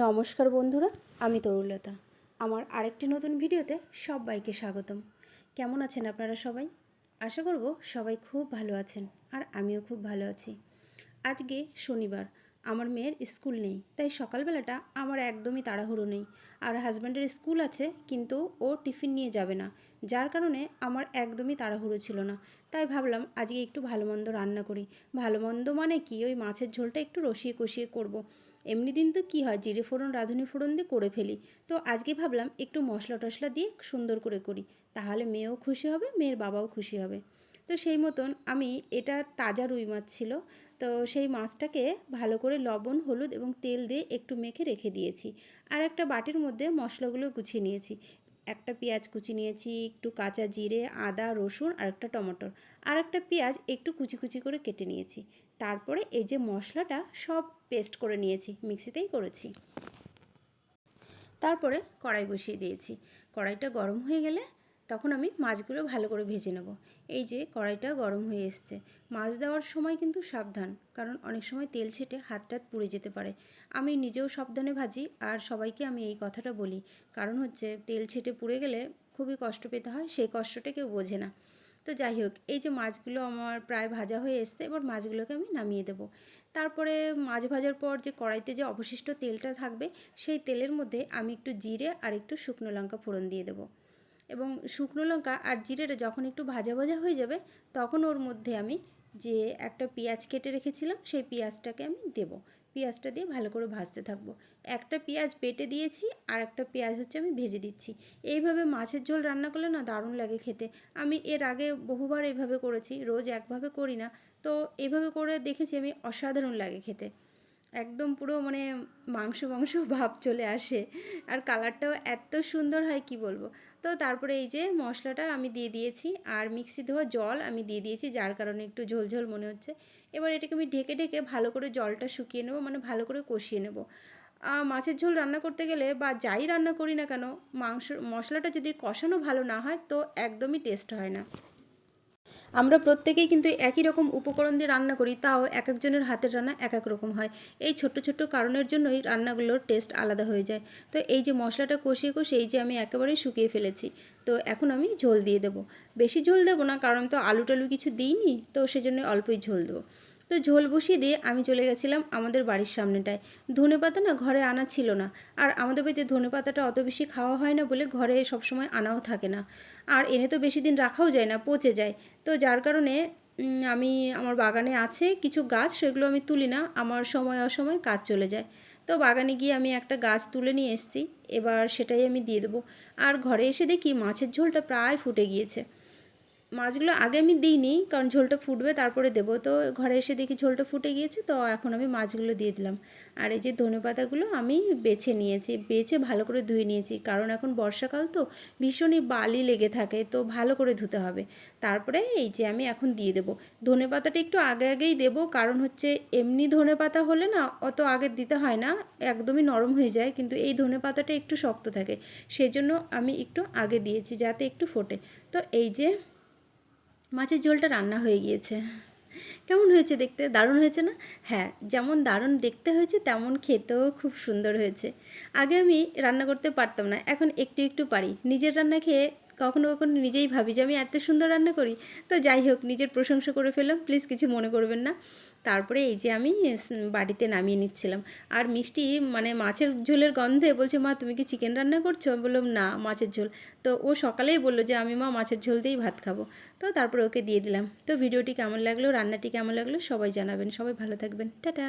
নমস্কার বন্ধুরা, আমি তরুলতা। আমার আরেকটি নতুন ভিডিওতে সবাইকে স্বাগতম। কেমন আছেন আপনারা সবাই? আশা করব সবাই খুব ভালো আছেন আর আমিও খুব ভালো আছি। আজকে শনিবার আমার মেয়ের স্কুল নেই, তাই সকালবেলাটা আমার একদমই তাড়াহুড়ো নেই। আর হাজব্যান্ডের স্কুল আছে, কিন্তু ও টিফিন নিয়ে যাবে না, যার কারণে আমার একদমই তাড়াহুড়ো ছিল না। তাই ভাবলাম আজকে একটু ভালো মন্দ রান্না করি। ভালো মন্দ মানে কি? ওই মাছের ঝোলটা একটু রসিয়ে কষিয়ে করব। এমনি দিন তো কী হয়, জিরে ফোড়ন, রাঁধুনি ফোড়ন দিয়ে করে ফেলি। তো আজকে ভাবলাম একটু মশলা টশলা দিয়ে সুন্দর করে করি, তাহলে মেয়েও খুশি হবে, মেয়ের বাবাও খুশি হবে। তো সেই মতন আমি এটা তাজা রুই মাছ ছিল। তো সেই মাছটাকে ভালো করে লবণ, হলুদ এবং তেল দিয়ে একটু মেখে রেখে দিয়েছি। আর একটা বাটির মধ্যে মশলাগুলো গুছিয়ে নিয়েছি। একটা পেঁয়াজ কুচি নিয়েছি, একটু কাঁচা জিরে, আদা, রসুন আর একটা টমেটোর আর একটা পেঁয়াজ একটু কুচি কুচি করে কেটে নিয়েছি। তারপরে এই যে মশলাটা সব পেস্ট করে নিয়েছি, মিক্সিতেই করেছি। তারপরে কড়াই বসিয়ে দিয়েছি। কড়াইটা গরম হয়ে গেলে তখন আমি মাছগুলো ভালো করে ভেজে নেব। এই যে কড়াইটা গরম হয়ে এসছে। মাছ দেওয়ার সময় কিন্তু সাবধান, কারণ অনেক সময় তেল ছেটে হাত টাত পুড়ে যেতে পারে। আমি নিজেও সাবধানে ভাজি, আর সবাইকে আমি এই কথাটা বলি। কারণ হচ্ছে তেল ছেটে পুড়ে গেলে খুবই কষ্ট পেতে হয়, সেই কষ্টটা কেউ বোঝে না। তো যাই হোক, এই যে মাছগুলো আমার প্রায় ভাজা হয়ে এসছে, এবার মাছগুলোকে আমি নামিয়ে দেবো। তারপরে মাছ ভাজার পর যে কড়াইতে যে অবশিষ্ট তেলটা থাকবে, সেই তেলের মধ্যে আমি একটু জিরে আর একটু শুকনো লঙ্কা ফোড়ন দিয়ে দেবো। এবং শুকনো লঙ্কা আর জিরেটা যখন একটু ভাজা ভাজা হয়ে যাবে, তখন ওর মধ্যে আমি যে একটা পেঁয়াজ কেটে রেখেছিলাম, সেই পেঁয়াজটাকে আমি দেবো। পেঁয়াজটা দিয়ে ভালো করে ভাজতে থাকব। একটা পেঁয়াজ বেটে দিয়েছি, আর একটা পেঁয়াজ হচ্ছে আমি ভেজে দিচ্ছি। এইভাবে মাছের ঝোল রান্না করলে না দারুণ লাগে খেতে। আমি এর আগে বহুবার এইভাবে করেছি, রোজ একভাবে করি না। তো এইভাবে করে দেখেছি আমি অসাধারণ লাগে খেতে। একদম পুরো মানে মাংস মাংস ভাব চলে আসে। আর কালারটাও এত সুন্দর হয়, কি বলব? তো তারপরে এই যে মশলাটা আমি দিয়ে দিয়েছি, আর মিক্সি ধোয়া জল আমি দিয়ে দিয়েছি, যার কারণে একটু ঝোল ঝোল মনে হচ্ছে। এবার এটাকে আমি ঢেকে ঢেকে ভালো করে জলটা শুকিয়ে নেব মানে ভালো করে কষিয়ে নেব। মাছের ঝোল রান্না করতে গেলে বা যাই রান্না করি না কেন মাংস মশলাটা যদি কষানো ভালো না হয়, তো একদমই টেস্ট হয় না। আমরা প্রত্যেকেই কিন্তু একই রকম উপকরণ দিয়ে রান্না করি, তাও এক একজনের হাতের রান্না এক এক রকম হয়। এই ছোট্ট ছোট্ট কারণের জন্যই রান্নাগুলোর টেস্ট আলাদা হয়ে যায়। তো এই যে মশলাটা কষিয়ে কষিয়ে এই যে আমি একেবারেই শুকিয়ে ফেলেছি, তো এখন আমি ঝোল দিয়ে দেবো। বেশি ঝোল দেবো না, কারণ তো আলু টালু কিছু দিইনি, তো সেজন্য অল্পই ঝোল দেবো। তো ঝোল বসিয়ে দিয়ে আমি চলে গেছিলাম আমাদের বাড়ির সামনেটায়। ধনে পাতা না ঘরে আনা ছিল না। আর আমাদের বাড়িতে ধনে পাতাটা অত বেশি খাওয়া হয় না বলে ঘরে সবসময় আনাও থাকে না। আর এনে তো বেশি দিন রাখাও যায় না, পচে যায়। তো যার কারণে আমি আমার বাগানে আছে কিছু গাছ, সেগুলো আমি তুলি না। আমার সময় অসময় কাজ চলে যায়। তো বাগানে গিয়ে আমি একটা গাছ তুলে নিয়ে এসেছি। এবার সেটাই আমি দিয়ে দেবো। আর ঘরে এসে দেখি মাছের ঝোলটা প্রায় ফুটে গিয়েছে। মাছগুলো আগে আমি দিইনি, কারণ ঝোলটা ফুটবে, তারপরে দেবো। তো ঘরে এসে দেখি ঝোলটা ফুটে গিয়েছে, তো এখন আমি মাছগুলো দিয়ে দিলাম। আর এই যে ধনে পাতাগুলো আমি বেছে নিয়েছি, বেছে ভালো করে ধুয়ে নিয়েছি, কারণ এখন বর্ষাকাল তো ভীষণই বালি লেগে থাকে, তো ভালো করে ধুতে হবে। তারপরে এই যে আমি এখন দিয়ে দেবো। ধনে পাতাটা একটু আগে আগেই দেবো, কারণ হচ্ছে এমনি ধনে পাতা হলে না অত আগে দিতে হয় না, একদমই নরম হয়ে যায়, কিন্তু এই ধনে পাতাটা একটু শক্ত থাকে। সেজন্য আমি একটু আগে দিয়েছি, যাতে একটু ফোটে। তো এই যে মাছের ঝোলটা রান্না হয়ে গিয়েছে। কেমন হয়েছে দেখতে? দারুণ হয়েছে না? হ্যাঁ যেমন দারুণ দেখতে হয়েছে, তেমন খেতেও খুব সুন্দর হয়েছে। আগে আমি রান্না করতে পারতাম না, এখন একটু একটু পারি। নিজের রান্না খেয়ে কখনো কখনো নিজেই ভাবি যে আমি এত সুন্দর রান্না করি। তো যাই হোক, নিজের প্রশংসা করে ফেললাম, প্লিজ কিছু মনে করবেন না। তারপরে এই যে আমি বাড়িতে নামিয়ে নিচ্ছিলাম। আর মিষ্টি মানে মাছের ঝোলের গন্ধে বলছে, মা, তুমি কি চিকেন রান্না করছ? আমি বললাম, না, মাছের ঝোল। তো ও সকালেই বলল যে, আমি মা, মাছের ঝোল দিয়েই ভাত খাব। তো তারপরে ওকে দিয়ে দিলাম। তো ভিডিওটি কেমন লাগল, রান্নাটি কেমন লাগল সবাই জানাবেন। সবাই ভালো থাকবেন। টাটা।